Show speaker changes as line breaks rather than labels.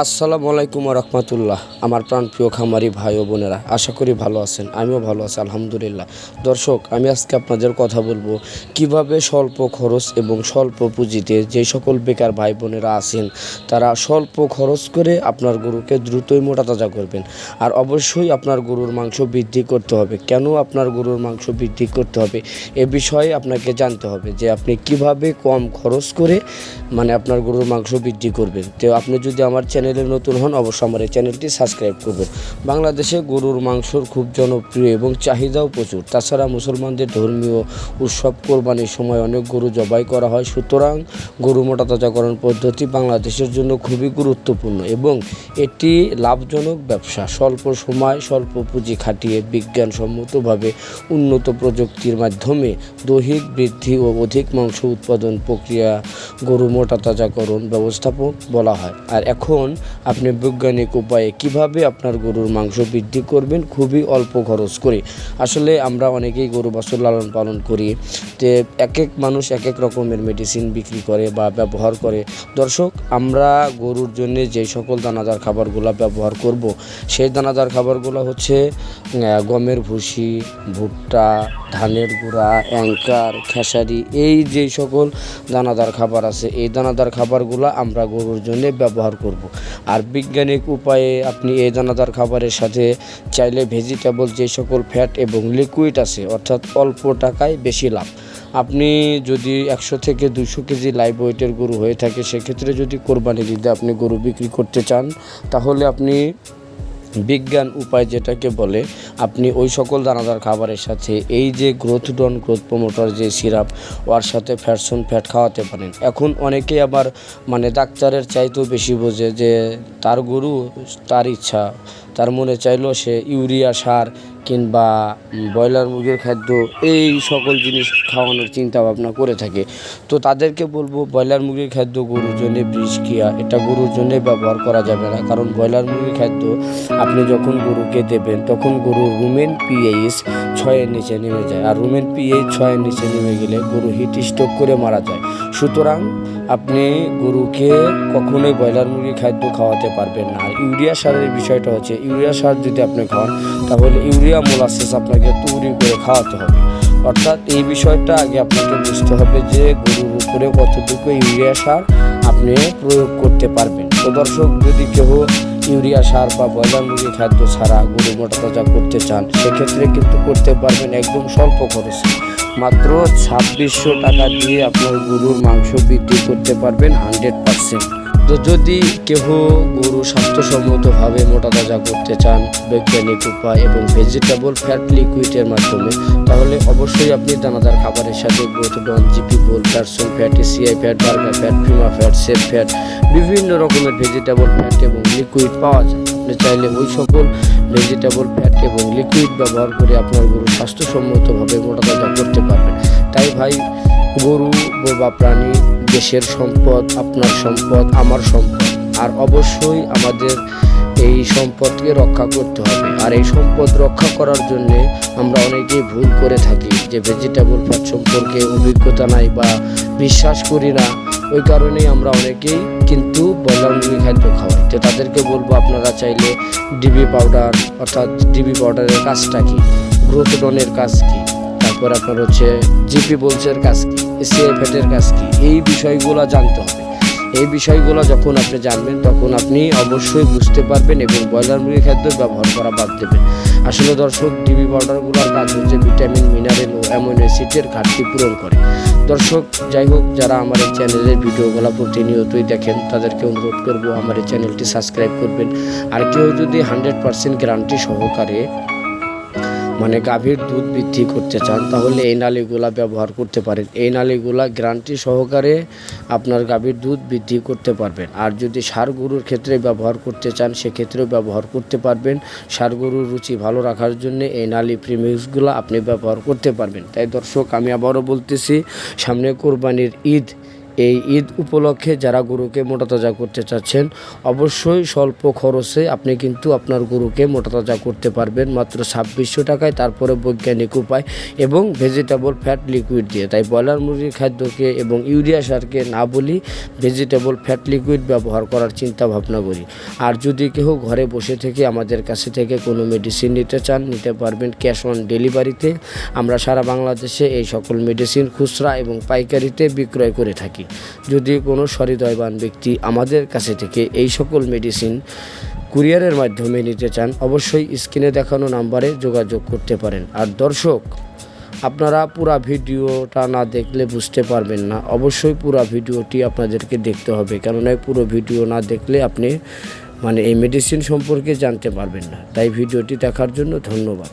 আসসালামু আলাইকুম রহমতুল্লাহ। আমার প্রাণপ্রিয় খামারি ভাই ও বোনেরা, আশা করি ভালো আছেন, আমিও ভালো আছি, আলহামদুলিল্লাহ। দর্শক, আমি আজকে আপনাদের কথা বলব, কীভাবে স্বল্প খরচ এবং স্বল্প পুঁজিতে যে সকল বেকার ভাই বোনেরা আছেন, তারা স্বল্প খরচ করে আপনার গরুকে দ্রুতই মোটা তাজা করবেন। আর অবশ্যই আপনার গরুর মাংস বৃদ্ধি করতে হবে। কেন আপনার গরুর মাংস বৃদ্ধি করতে হবে? এ বিষয়ে আপনাকে জানতে হবে যে আপনি কীভাবে কম খরচ করে মানে আপনার গরুর মাংস বৃদ্ধি করবেন। তো আপনি যদি আমার চ্যানেলে নতুন হন অবশ্যই আমার এই চ্যানেলটি সাবস্ক্রাইব করবেন। বাংলাদেশে গরুর মাংসর খুব জনপ্রিয় এবং চাহিদাও প্রচুর। তাছাড়া মুসলমানদের ধর্মীয় উৎসব কোরবানির সময় অনেক গরু জবাই করা হয়। সুতরাং গরু মোটা তাজাকরণ পদ্ধতি বাংলাদেশের জন্য খুবই গুরুত্বপূর্ণ এবং এটি লাভজনক ব্যবসা। স্বল্প সময়, স্বল্প পুঁজি খাটিয়ে বিজ্ঞানসম্মতভাবে উন্নত প্রযুক্তির মাধ্যমে দৈহিক বৃদ্ধি ও অধিক মাংস উৎপাদন প্রক্রিয়া গরু মোটা তাজাকরণ ব্যবস্থাপক বলা হয়। আর এখন আপনি বৈজ্ঞানিক উপায়ে কীভাবে আপনার গরুর মাংস বৃদ্ধি করবেন? খুবই অল্প খরচ করে। আসলে আমরা অনেকেই গরু বাছুর লালন পালন করি। যে এক এক মানুষ এক এক রকমের মেডিসিন বিক্রি করে বা ব্যবহার করে। দর্শক, আমরা গরুর জন্য যে সকল দানাদার খাবারগুলো ব্যবহার করব, সেই দানাদার খাবারগুলো হচ্ছে গমের ভুসি, ভুট্টা, ধানের গুঁড়া অ্যাঙ্কার খেসারি, এই যে সকল দানাদার খাবার আছে, এই দানাদার খাবারগুলো আমরা গরুর জন্য ব্যবহার করব। আর বৈজ্ঞানিক উপায়ে আপনি এই দানাদার খাবারের সাথে চাইলে ভেজিটেবল যে সকল ফ্যাট এবং লিকুইড আছে, অর্থাৎ অল্প টাকায় বেশি লাভ। আপনি যদি একশো থেকে দুশো কেজি লাইভ ওয়েটের গরু হয়ে থাকে, সেক্ষেত্রে যদি কোরবানি দিতে আপনি গরু বিক্রি করতে চান, তাহলে আপনি বিজ্ঞান উপায় যেটাকে বলে, আপনি ওই সকল দানাদার খাবারের সাথে এই যে গ্রোথ ডন গ্রোথ প্রমোটার যে সিরাপ, ওর সাথে ফ্যাটসন ফ্যাট খাওয়াতে পারেন। এখন অনেকেই আবার মানে ডাক্তারের চাইতেও বেশি বোঝে যে, তার গরু তার ইচ্ছা, তার মনে চাইলো সে ইউরিয়া সার কিংবা ব্রয়লার মুরগির খাদ্য, এই সকল জিনিস খাওয়ানোর চিন্তা ভাবনা করে থাকে। তো তাদেরকে বলব, ব্রয়লার মুরগির খাদ্য গরুর জন্য বৃষ কিয়া এটা গরুর জন্য ব্যবহার করা যাবে না। কারণ ব্রয়লার মুরগির খাদ্য আপনি যখন গরুকে দেবেন, তখন গরুর রুমেন পিএইচ ছয়ের নিচে নেমে যায়। আর রুমেন পিএইচ ছয়ের নিচে নেমে গেলে গরু হিট স্ট্রোক করে মারা যায়। সুতরাং আপনি গরুকে কখনোই ব্রয়লার মুরগির খাদ্য খাওয়াতে পারবেন না। আর ইউরিয়া সারের বিষয়টা হচ্ছে, ইউরিয়া সার যদি আপনি খাওয়ান, তাহলে ইউরিয়া মোলাসেস আপনাকে তৈরি করে খাওয়াতে হবে। অর্থাৎ এই বিষয়টা আগে আপনাকে বুঝতে হবে যে গরুর উপরে কতটুকু ইউরিয়া সার আপনি প্রয়োগ করতে পারবেন। তো দর্শক, যদি কেউ ইউরিয়া সার বা মুরগি খাদ্য ছাড়া গরু মোটা তাজা করতে চান, সেক্ষেত্রে কিন্তু করতে পারবেন একদম স্বল্প খরচে। মাত্র ছাব্বিশশো টাকা দিয়ে আপনার গরুর মাংস বৃদ্ধি করতে পারবেন হান্ড্রেড পার্সেন্ট তো যদি কেহ গরু স্বাস্থ্যসম্মতভাবে মোটা তাজা করতে চান বৈজ্ঞানিক উপায় এবং ভেজিটেবল ফ্যাট লিকুইডের মাধ্যমে, তাহলে অবশ্যই আপনি দানাদার খাবারের সাথে গ্রোথডন জিপি বোল প্যারসন fat ACI fat burger fat Prima fat set fat বিভিন্ন রকমের ভেজিটেবল ফ্যাট এবং লিকুইড পাওয়া যায়। আপনি চাইলে ওই সকল ভেজিটেবল ফ্যাট এবং লিকুইড ব্যবহার করে আপনার গরু স্বাস্থ্যসম্মতভাবে মোটা তাজা করতে পারবেন। তাই ভাই গরু বা প্রাণী, দেশের সম্পদ, আপনার সম্পদ, আমার সম্পদ। আর অবশ্যই আমাদের এই সম্পদকে রক্ষা করতে হবে। আর এই সম্পদ রক্ষা করার জন্যে আমরা অনেকেই ভুল করে থাকি, যে ভেজিটেবল ফ্যাট সম্পর্কে অভিজ্ঞতা নাই বা বিশ্বাস করি না। ওই কারণেই আমরা অনেকেই কিন্তু ব্রয়লার মুরগি খাদ্য খাওয়াই। তো তাদেরকে বলব, আপনারা চাইলে ডিবি পাউডার, অর্থাৎ ডিবি পাউডারের কাজটা কি? গ্রোথডনের কাজ কি? তারপর আপনার হচ্ছে জিপি বোলসের কাজ কি এসিআই ফ্যাটের কাজ কি, এই বিষয়গুলো জানতে হবে। এই বিষয়গুলো যখন আপনি জানবেন, তখন আপনি অবশ্যই বুঝতে পারবেন এবং ব্রয়লার মুরগি খাদ্য ব্যবহার করা বাদ দেবেন। আসলে দর্শক ডিবি পাউডারগুলোর কাজ হচ্ছে ভিটামিন মিনারেল ও অ্যামিনো অ্যাসিডের ঘাটতি পূরণ করে। দর্শক, যাই হোক, যারা আমার এই চ্যানেলের ভিডিওগুলো প্রতিনিয়তই দেখেন, তাদেরকে অনুরোধ করব আমার এই চ্যানেলটি সাবস্ক্রাইব করবেন। আর কেউ যদি হান্ড্রেড পার্সেন্ট গ্যারান্টি সহকারে মানে গাভীর দুধ বৃদ্ধি করতে চান, তাহলে এই নালীগুলা ব্যবহার করতে পারেন। এই নালীগুলা গ্যারান্টি সহকারে আপনার গাভীর দুধ বৃদ্ধি করতে পারবেন। আর যদি সার গরুর ক্ষেত্রে ব্যবহার করতে চান, সেক্ষেত্রেও ব্যবহার করতে পারবেন। সার গরুর রুচি ভালো রাখার জন্য এই নালী প্রিমিক্সগুলো আপনি ব্যবহার করতে পারবেন। তাই দর্শক, আমি আবারও বলতেছি, সামনে কোরবানির ঈদ এই ঈদ উপলক্ষে যারা গরুকে মোটাতাজা করতে চাচ্ছেন, অবশ্যই স্বল্প খরচে আপনি কিন্তু আপনার গরুকে মোটাতাজা করতে পারবেন। মাত্র ছাব্বিশশো টাকায়, তারপরে বৈজ্ঞানিক উপায় এবং ভেজিটেবল ফ্যাট লিকুইড দিয়ে। তাই ব্রয়লার মুরগির খাদ্যকে এবং ইউরিয়া সারকে না বলি ভেজিটেবল ফ্যাট লিকুইড ব্যবহার করার চিন্তা ভাবনা করি। আর যদি কেউ ঘরে বসে থেকে আমাদের কাছে থেকে কোনো মেডিসিন নিতে চান, নিতে পারবেন ক্যাশ অন ডেলিভারিতে আমরা সারা বাংলাদেশে এই সকল মেডিসিন খুচরা এবং পাইকারিতে বিক্রয় করে থাকি। যদি কোনো সহৃদয়বান ব্যক্তি আমাদের কাছে থেকে এই সকল মেডিসিন কুরিয়ারের মাধ্যমে নিতে চান, অবশ্যই স্ক্রিনে দেখানো নাম্বারে যোগাযোগ করতে পারেন। আর দর্শক, আপনারা পুরা ভিডিওটা না দেখলে বুঝতে পারবেন না। অবশ্যই পুরা ভিডিওটি আপনাদেরকে দেখতে হবে। কেননা পুরো ভিডিও না দেখলে আপনি মানে এই মেডিসিন সম্পর্কে জানতে পারবেন না। তাই ভিডিওটি দেখার জন্য ধন্যবাদ।